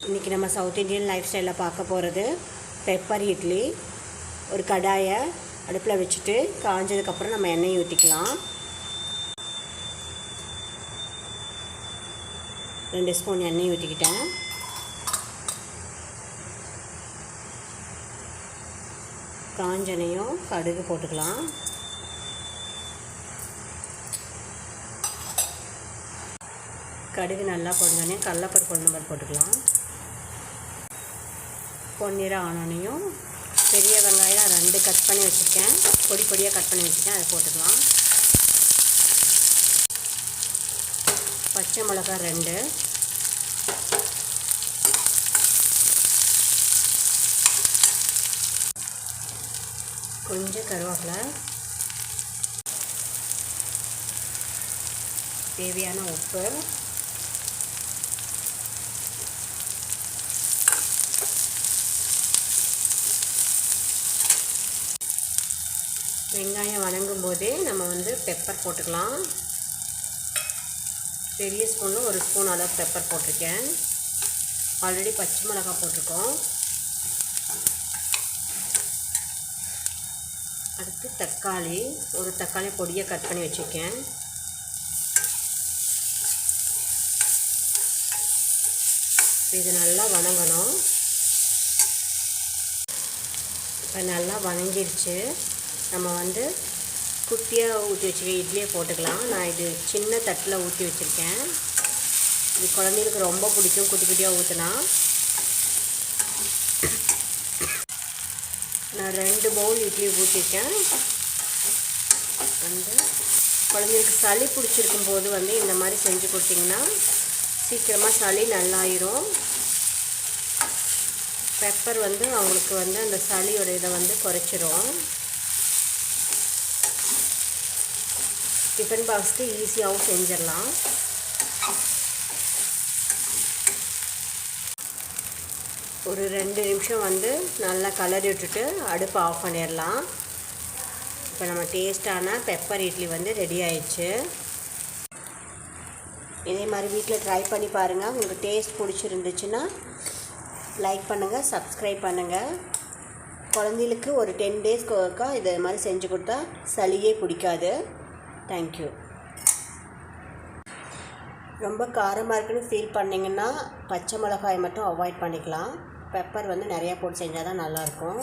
இன்றைக்கி நம்ம south Indian life ஸ்டைலில் பார்க்க போகிறது பெப்பர் இட்லி ஒரு கடாயை அடுப்பில் வச்சுட்டு காஞ்சதுக்கப்புறம் நம்ம எண்ணெய் ஊற்றிக்கலாம் ரெண்டு ஸ்பூன் எண்ணெய் ஊற்றிக்கிட்டேன் காஞ்சனையும் கடுகு போட்டுக்கலாம். கடுகு நல்லா பொரிஞ்சோடனே கடலப்பருப்பு உளுந்தம்பருப்பு போட்டுக்கலாம். பொன்னிறம் ஆனோடனையும் பெரிய வெங்காயம் ரெண்டு கட் பண்ணி வச்சுருக்கேன். பொடி பொடியாக கட் பண்ணி வச்சுருக்கேன். அதை போட்டுக்கலாம். பச்சை மிளகாய் ரெண்டு. கொஞ்சம் கருவேப்பிலை. தேவையான உப்பு. வெங்காயம் வணங்கும் போதே நம்ம வந்து பெப்பர் போட்டுக்கலாம். பெரிய ஸ்பூனில் ஒரு ஸ்பூன் அளவு பெப்பர் போட்டிருக்கேன். ஆல்ரெடி பச்சை மிளகாய் போட்டிருக்கோம். அடுத்து தக்காளி ஒரு தக்காளி பொடியை கட் பண்ணி வச்சுருக்கேன். இது நல்லா வணங்கணும். இப்போ நல்லா வணங்கிருச்சு. நம்ம வந்து குட்டியாக ஊற்றி வச்சுக்க இட்லியை போட்டுக்கலாம். நான் இது சின்ன தட்டில் ஊற்றி வச்சுருக்கேன். இது குழந்தைங்களுக்கு ரொம்ப பிடிக்கும். குட்டி குட்டியாக ஊற்றினா நான் ரெண்டு பவுல் இட்லி ஊற்றிருக்கேன் வந்து குழந்தைங்களுக்கு சளி பிடிச்சிருக்கும் போது வந்து இந்த மாதிரி செஞ்சு கொடுத்தீங்கன்னா சீக்கிரமாக சளி நல்லாயிரும். பெப்பர் வந்து அவங்களுக்கு வந்து அந்த சளியோட இதை வந்து குறைச்சிரும். டிஃபன் பாக்ஸ்க்கு ஈஸியாகவும் செஞ்சிடலாம். ஒரு ரெண்டு நிமிஷம் வந்து நல்லா கலரி விட்டுட்டு அடுப்பு ஆஃப் பண்ணிடலாம். இப்போ நம்ம டேஸ்ட்டான பெப்பர் இட்லி வந்து ரெடி ஆயிடுச்சு. இதே மாதிரி வீட்டில் ட்ரை பண்ணி பாருங்கள் உங்களுக்கு டேஸ்ட் பிடிச்சிருந்துச்சுன்னா லைக் பண்ணுங்கள் சப்ஸ்கிரைப் பண்ணுங்கள் குழந்தைகளுக்கு ஒரு டென் டேஸ்க்கு ஒருக்கா இதை மாதிரி செஞ்சு கொடுத்தா சளியே பிடிக்காது. தேங்க்யூ ரொம்ப காரமாக இருக்குன்னு ஃபீல் பண்ணிங்கன்னா பச்சை மிளகாய் மட்டும் அவாய்ட் பண்ணிக்கலாம். பெப்பர் வந்து நிறையா போட்டு செஞ்சால் தான் நல்லாயிருக்கும்.